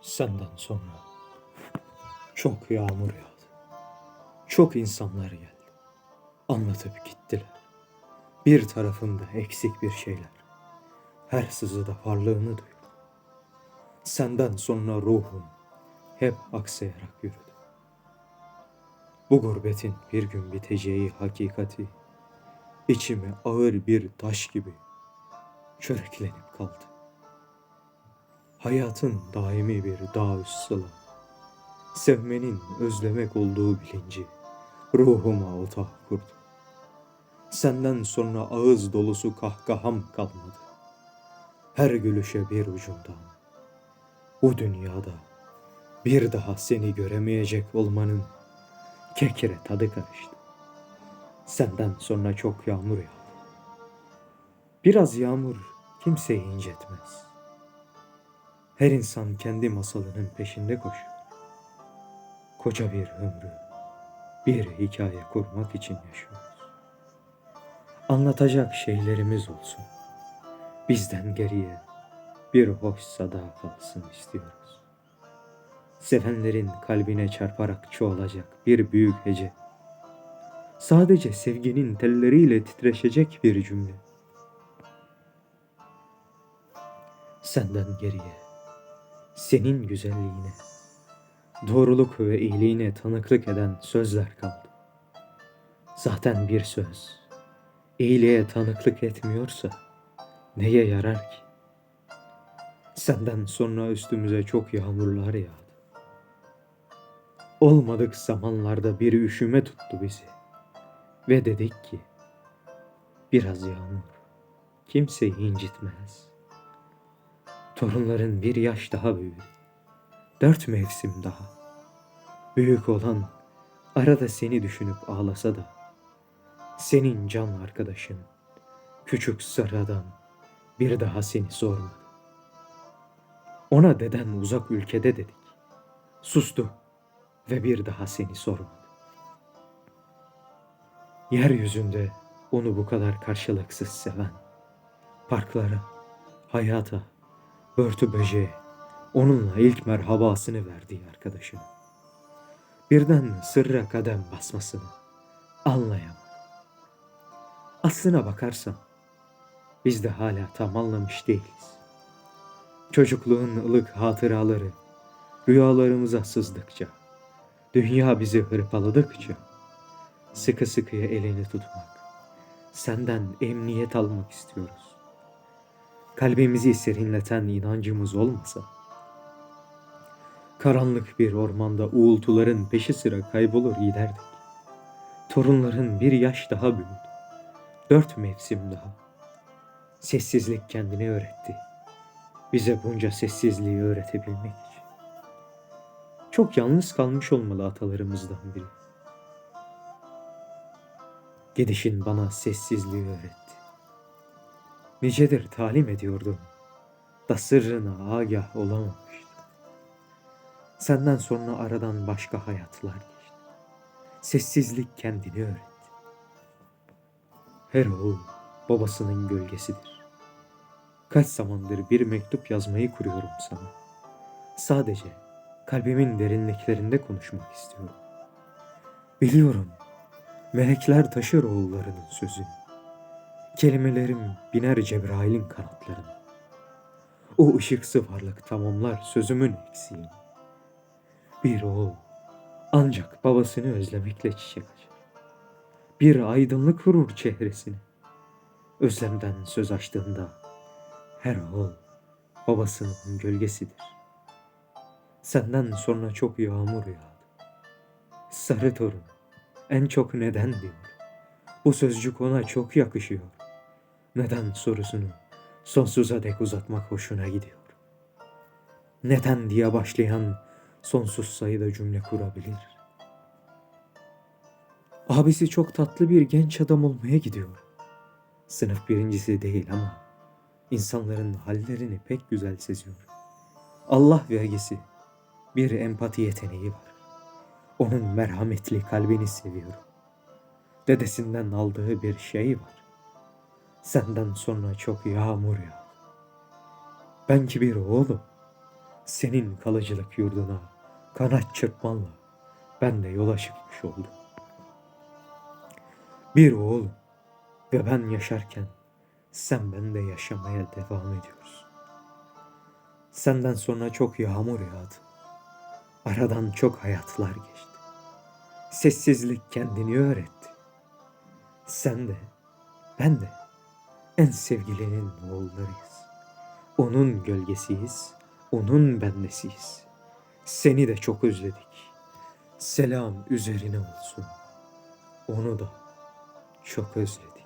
Senden sonra çok yağmur yağdı. Çok insanlar geldi. Anlatıp gittiler. Bir tarafında eksik bir şeyler. Her sızıda varlığını duydu. Senden sonra ruhum hep aksayarak yürüdü. Bu gurbetin bir gün biteceği hakikati içime ağır bir taş gibi çöreklenip kaldı. Hayatın daimi bir dağ sıla. Sevmenin özlemek olduğu bilinci ruhuma otağı kurdu. Senden sonra ağız dolusu kahkaham kalmadı. Her gülüşe bir ucundan. Bu dünyada bir daha seni göremeyecek olmanın kekere tadı karıştı. Senden sonra çok yağmur yağdı. Biraz yağmur kimseyi incetmez. Her insan kendi masalının peşinde koşuyor. Koca bir ömrü bir hikaye kurmak için yaşıyoruz. Anlatacak şeylerimiz olsun. Bizden geriye bir hoş sada kalsın istiyoruz. Sevenlerin kalbine çarparak çoğalacak bir büyük hece. Sadece sevginin telleriyle titreşecek bir cümle. Senden geriye, senin güzelliğine, doğruluk ve iyiliğine tanıklık eden sözler kaldı. Zaten bir söz, iyiliğe tanıklık etmiyorsa neye yarar ki? Senden sonra üstümüze çok yağmurlar yağdı. Olmadık zamanlarda bir üşüme tuttu bizi. Ve dedik ki, biraz yağmur kimseyi incitmez. Torunların bir yaş daha büyüdü. Dört mevsim daha. Büyük olan arada seni düşünüp ağlasa da, senin can arkadaşın, küçük sarı bir daha seni sormadı. Ona deden uzak ülkede dedik. Sustu ve bir daha seni sormadı. Yeryüzünde onu bu kadar karşılıksız seven, parklara, hayata, börtü böceğe, onunla ilk merhabasını verdiği arkadaşını. Birden sırra kadem basmasını anlayamadım. Aslına bakarsan biz de hala tam anlamış değiliz. Çocukluğun ılık hatıraları rüyalarımıza sızdıkça, dünya bizi hırpaladıkça, sıkı sıkıya elini tutmak, senden emniyet almak istiyoruz. Kalbimizi serinleten inancımız olmasa, karanlık bir ormanda uğultuların peşi sıra kaybolur giderdik. Torunların bir yaş daha büyüdü. Dört mevsim daha. Sessizlik kendini öğretti. Bize bunca sessizliği öğretebilmek için. Çok yalnız kalmış olmalı atalarımızdan biri. Gidişin bana sessizliği öğretti. Nicedir talim ediyordum. Da sırrına agah olamamıştım. Senden sonra aradan başka hayatlar geçti. Sessizlik kendini öğretti. Her oğul babasının gölgesidir. Kaç zamandır bir mektup yazmayı kuruyorum sana. Sadece kalbimin derinliklerinde konuşmak istiyorum. Biliyorum melekler taşır oğullarının sözünü. Kelimelerim biner Cebrail'in kanatlarına. O ışıksı varlık tamamlar sözümün eksiğini. Bir oğul ancak babasını özlemekle çiçek açar. Bir aydınlık vurur çehresine. Özlemden söz açtığında her oğul babasının gölgesidir. Senden sonra çok yağmur yağdı. Sarı torun en çok neden diyor. Bu sözcük ona çok yakışıyor. Neden sorusunu sonsuza dek uzatmak hoşuna gidiyor. Neden diye başlayan sonsuz sayıda cümle kurabilir. Abisi çok tatlı bir genç adam olmaya gidiyor. Sınıf birincisi değil ama insanların hallerini pek güzel seziyor. Allah vergisi bir empati yeteneği var. Onun merhametli kalbini seviyorum. Dedesinden aldığı bir şey var. Senden sonra çok yağmur yağdı. Ben ki bir oğlum. Senin kalıcılık yurduna kanat çırpmanla ben de yola çıkmış oldum. Bir oğul ve ben yaşarken sen ben de yaşamaya devam ediyoruz. Senden sonra çok yağmur yağdı. Aradan çok hayatlar geçti. Sessizlik kendini öğretti. Sen de, ben de en sevgilinin oğullarıyız. Onun gölgesiyiz, onun bendesiyiz. Seni de çok özledik. Selam üzerine olsun. Onu da çok özledik.